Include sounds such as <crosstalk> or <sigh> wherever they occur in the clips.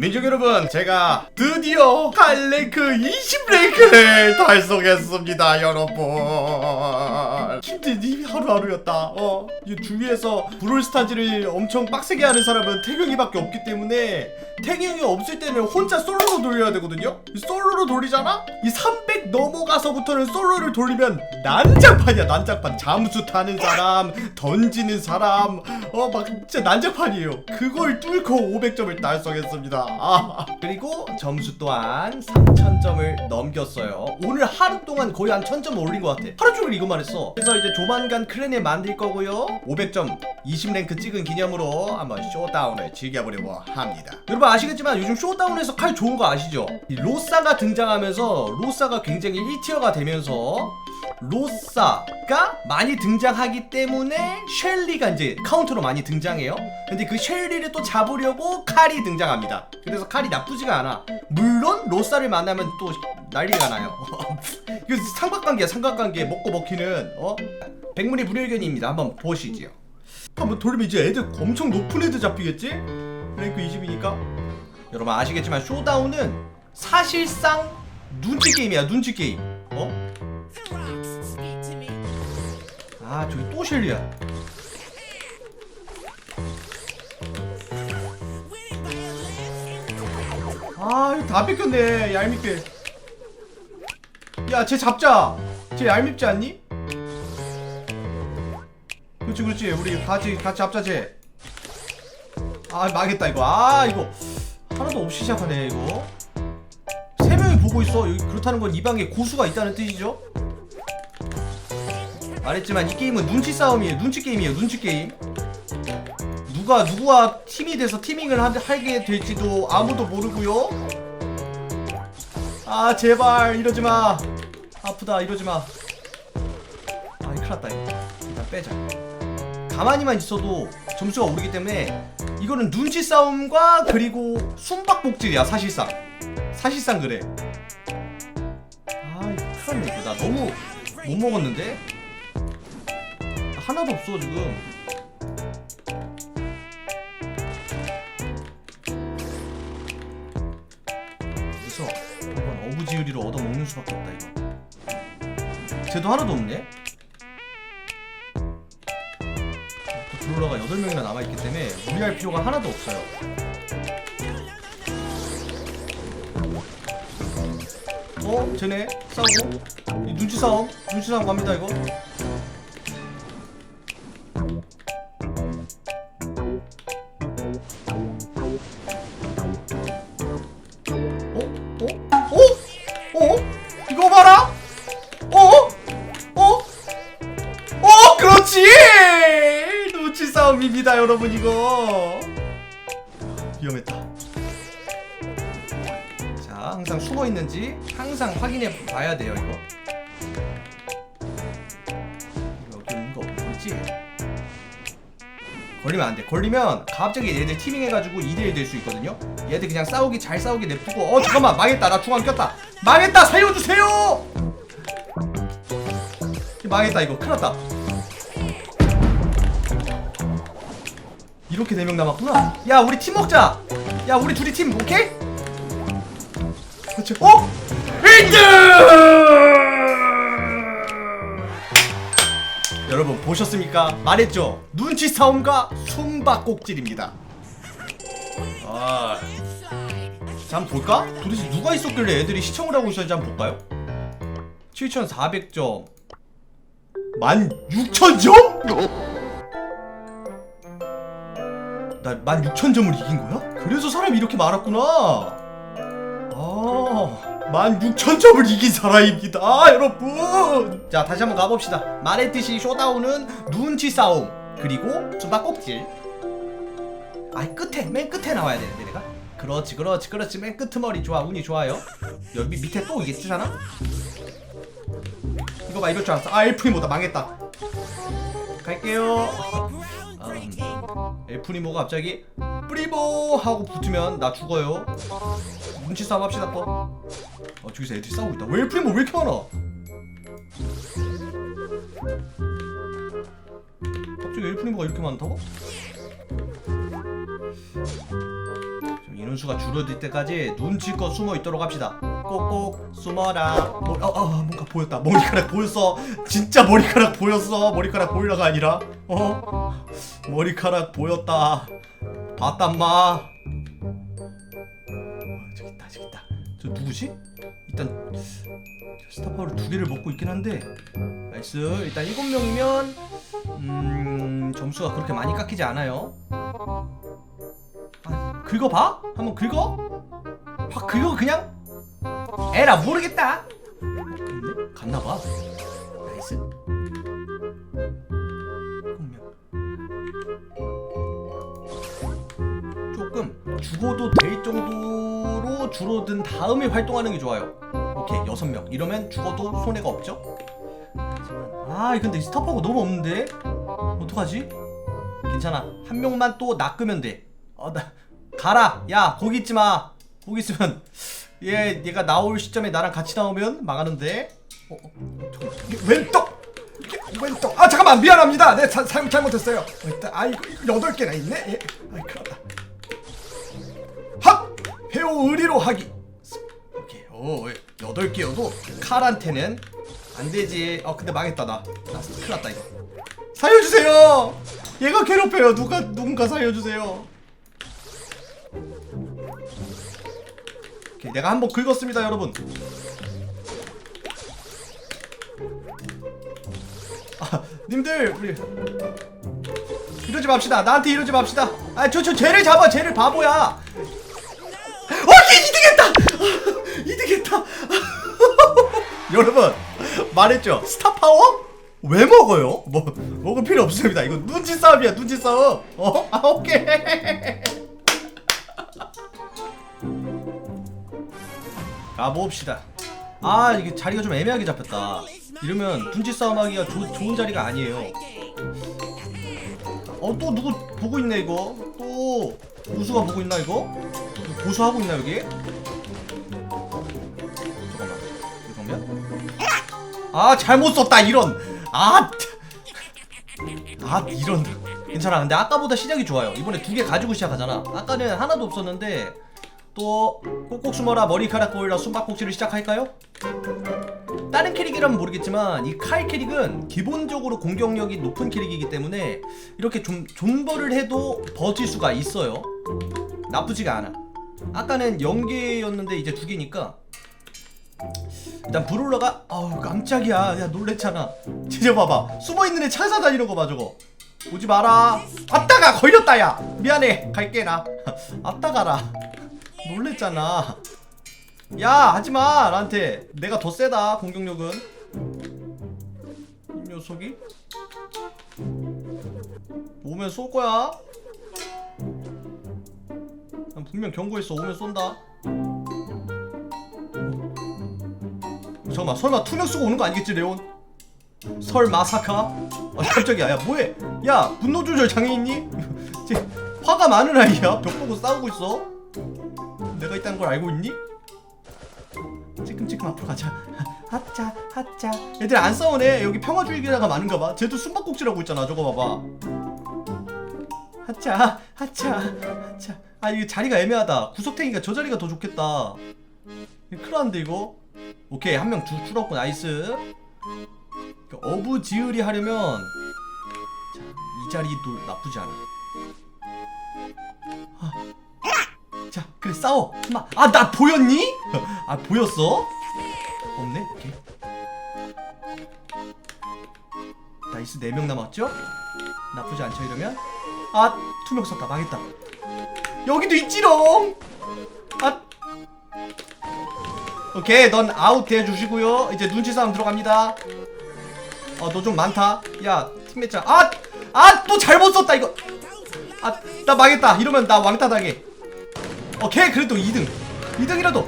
민족 여러분 제가 드디어 칼랭크 20랭크를 달성했습니다 여러분. 힘든 이 하루하루였다. 어, 이 주위에서 브롤스타즈를 엄청 빡세게 하는 사람은 태경이밖에 없기 때문에 태경이 없을 때는 혼자 솔로로 돌려야 되거든요? 이 솔로로 돌리잖아? 이 300 넘어가서부터는 솔로를 돌리면 난장판이야 난장판. 잠수 타는 사람 던지는 사람. 어 막 진짜 난장판이에요. 그걸 뚫고 500점을 달성했습니다. 아, 그리고 점수 또한 3000점을 넘겼어요. 오늘 하루 동안 거의 한 1000점 올린 것 같아. 하루 종일 이것만 했어. 그래서 이제 조만간 클랜을 만들 거고요. 500점 20랭크 찍은 기념으로 한번 쇼다운을 즐겨보려고 합니다. 여러분 아시겠지만 요즘 쇼다운에서 칼 좋은 거 아시죠? 이 로사가 등장하면서 로사가 굉장히 1티어가 되면서 로사가 많이 등장하기 때문에 셸리가 이제 카운터로 많이 등장해요. 근데 그 셸리를 또 잡으려고 칼이 등장합니다. 그래서 칼이 나쁘지가 않아. 물론 로사를 만나면 또 난리가 나요. <laughs> 이거 삼각관계야 삼각관계 먹고 먹히는 어? 백문이 불여일견입니다. 한번 보시지요. 한번 돌리면 이제 애들 엄청 높은 애들 잡히겠지? 랭크 20이니까 여러분 아시겠지만 쇼다운은 사실상 눈치 게임이야 눈치 게임. 어? 아 저기 또 셸리야. 아 이거 다 뺏겼네 얄밉게. 야쟤 잡자. 쟤 얄밉지 않니? 그렇지 그렇지. 우리 같이 같이 잡자 쟤아 망했다 이거. 아 이거 하나도 없이 시작하네 이거. 세 명이 보고 있어. 여기 그렇다는 건 이 방에 고수가 있다는 뜻이죠? 말했지만 이 게임은 눈치 싸움이에요. 눈치 게임이에요 눈치 게임. 누가 누구와 팀이 돼서 티밍을 하, 하게 될지도 아무도 모르고요. 아 제발 이러지마. 아프다 이러지마. 아 큰일났다 이거. 일단 빼자. 가만히만 있어도 점수가 오르기 때문에 이거는 눈치 싸움과 그리고 숨박복질이야 사실상. 사실상 그래. 아 이거 큰일 났네. 이거 나 너무 못 먹었는데? 하나도 없어 지금. 그래서 이건 어부지으리로 얻어먹는 수밖에 없다 이거. 쟤도 하나도 없네 또 드롤러가 8명이나 남아있기 때문에 무리할 필요가 하나도 없어요. 어? 쟤네? 싸우고? 이 눈치 싸움? 눈치 싸움 갑니다 이거 싸움입니다, 여러분, 이거. 위험했다. 자, 항상 숨어 있는지 항상 확인해 봐야 돼요, 이거. 여기 있는 거 보이지? 걸리면 안 돼. 걸리면 갑자기 얘들 티밍 해가지고 2대1 될 수 있거든요. 얘들 그냥 싸우기 잘 싸우게 냅두고 어 잠깐만 망했다 나 중앙 꼈다 망했다 살려주세요 망했다 이거 큰일 났다 이렇게 4명 남았구나 야 우리 팀 먹자 야 우리 둘이 팀 오케이? 그렇지 어? 1등 여러분 보셨습니까? 말했죠 눈치 싸움과 숨바꼭질입니다 아, 자 한번 볼까? 도대체 누가 있었길래 애들이 시청을 하고 있었는지 한번 볼까요? 7,400점 16,000점? 나 16,000점을 이긴 거야? 그래서 사람이 이렇게 많았구나. 아 16,000점을 이긴 사람입니다. 아, 여러분. 자 다시 한번 가봅시다. 말했듯이 쇼다운은 눈치 싸움 그리고 숨바꼭질. 아이 끝에 맨 끝에 나와야 되는데 내가? 그렇지 그렇지 그렇지. 맨 끄트머리 좋아 운이 좋아요. 여기 밑에 또 이게 뜨잖아? 이거 봐 이럴 줄 알았어. 아 엘프리모다. 망했다. 갈게요 음, 엘프리모가 갑자기 프리모 하고 붙으면 나 죽어요 눈치 싸움 합시다 또어 저기서 애들이 싸우고 있다 왜 엘프리모 왜 이렇게 많아 갑자기 엘프리모가 이렇게 많다고? 자, 인원수가 줄어들 때까지 눈치껏 숨어 있도록 합시다. 꼭꼭 숨어라. 뭐, 어, 어, 뭔가 보였다. 머리카락 보였어. 진짜 머리카락 보였어. 머리카락 보이라가 아니라, 어? 머리카락 보였다. 봤단 마. 어, 저기 있다, 저기 있다. 저 누구지? 일단 스타파워를 두 개를 먹고 있긴 한데, 나이스. 일단 일곱 명이면 음 점수가 그렇게 많이 깎이지 않아요. 아, 긁어봐? 한번 긁어? 확 긁어 그냥? 에라 모르겠다. 갔나봐. 나이스. 죽어도 될 정도로 줄어든 다음에 활동하는 게 좋아요. 오케이 여섯 명 이러면 죽어도 손해가 없죠. 아 근데 스탑하고 너무 없는데 어떡하지? 괜찮아 한 명만 또 낚으면 돼. 어, 나 가라. 야 거기 있지 마. 거기 있으면 얘 얘가 나올 시점에 나랑 같이 나오면 망하는데. 어, 어, 잠깐만. 이게 웬 떡? 이게 웬 떡? 아 잠깐만 미안합니다. 잘, 잘못했어요. 어, 일단 아 여덟 개나 있네. 예. 아이. 핫! 회오 의리로 하기. 오케이. 오 여덟 개여도 칼한테는 안 되지. 어 근데 망했다 나. 나 큰일 났다 이거. 살려주세요. 얘가 괴롭혀요. 누가 누군가 살려주세요. 오케이 내가 한번 긁었습니다 여러분. 아 님들 우리 이러지 맙시다. 나한테 이러지 맙시다. 아저 저 쟤를 잡아. 쟤를 바보야. 여러분, 말했죠? 스타 파워? 왜 먹어요? 뭐, 먹을 필요 없습니다. 이거 눈치 싸움이야, 눈치 싸움. 어? 아, 오케이. <laughs> 가봅시다. 아, 이게 자리가 좀 애매하게 잡혔다. 이러면 눈치 싸움 하기가 조, 좋은 자리가 아니에요. 어, 또 누구 보고 있네, 이거. 또, 우수가 보고 있나, 이거? 고수하고 있나 여기? 아 잘못 썼다 이런. 아, 아 이런. 괜찮아. 근데 아까보다 시작이 좋아요. 이번에 두 개 가지고 시작하잖아. 아까는 하나도 없었는데 또 꼭꼭 숨어라 머리카락 보일라 숨바꼭질을 시작할까요? 다른 캐릭이라면 모르겠지만 이 칼 캐릭은 기본적으로 공격력이 높은 캐릭이기 때문에 이렇게 좀 존버를 해도 버틸 수가 있어요. 나쁘지가 않아. 아까는 0개였는데 이제 2개니까 일단 브롤러가 아우 깜짝이야. 야 놀랬잖아 진짜 봐봐. 숨어있는 애 찾아다니는 거봐 저거. 오지 마라. 아따가 걸렸다 야. 미안해. 갈게 나. <laughs> 아따 가라. 놀랬잖아. 야 하지마 나한테. 내가 더 세다 공격력은. 이 녀석이. 오면 쏠 거야. 난 분명 경고했어. 오면 쏜다 잠깐만 설마 투명 쓰고 오는 거 아니겠지 레온? 설마 사카? 아 깜짝이야. 야 뭐해? 야 분노 조절 장애 있니? <laughs> 쟤 화가 많은 아이야. 벽 보고 싸우고 있어. 내가 있다는 걸 알고 있니? 찌끔찌끔 앞으로 가자. <laughs> 하짜 하짜 애들 안 싸우네. 여기 평화주의자가 많은가 봐. 쟤도 숨바꼭질하고 있잖아. 저거 봐봐. 하차 하차 하차 아 이거 자리가 애매하다. 구석탱이가 저 자리가 더 좋겠다. 큰일 났는데 이거 오케이 한명 줄었고 나이스. 그 어부지을이 하려면 자, 이 자리도 나쁘지 않아. 아, 자 그래 싸워. 아 나 보였니? <laughs> 아 보였어? 없네? 오케이. 나이스 4명 남았죠? 나쁘지 않죠 이러면? 아 투명 썼다. 망했다. 여기도 있지롱! 아 오케이 넌 아웃 해주시고요. 이제 눈치 싸움 들어갑니다. 어 너 좀 많다. 야 팀매트 아아 또 잘못 썼다 이거. 아 나 망했다. 이러면 나 왕따 당해. 오케이 그래도 2등. 2등이라도.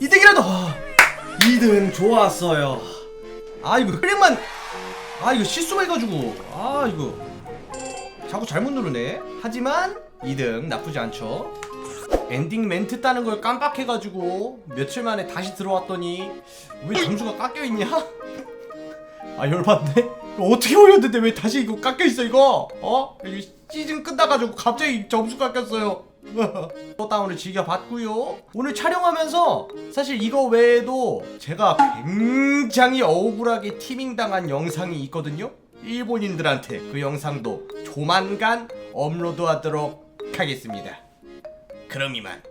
2등이라도. 아, 2등 좋았어요. 아 이거 흐름만. 아 이거 실수해가지고. 아 이거. 자꾸 잘못 누르네. 하지만 2등 나쁘지 않죠 엔딩 멘트 따는 걸 깜빡해가지고 며칠 만에 다시 들어왔더니 왜 점수가 깎여있냐? <laughs> 아 열받네? 어떻게 올렸는데 왜 다시 이거 깎여있어 이거? 어? 시즌 끝나가지고 갑자기 점수 깎였어요 <laughs> 또 다운을 즐겨봤고요 오늘 촬영하면서 사실 이거 외에도 제가 굉장히 억울하게 티밍당한 영상이 있거든요 일본인들한테 그 영상도 조만간 업로드하도록 하겠습니다 그럼 이만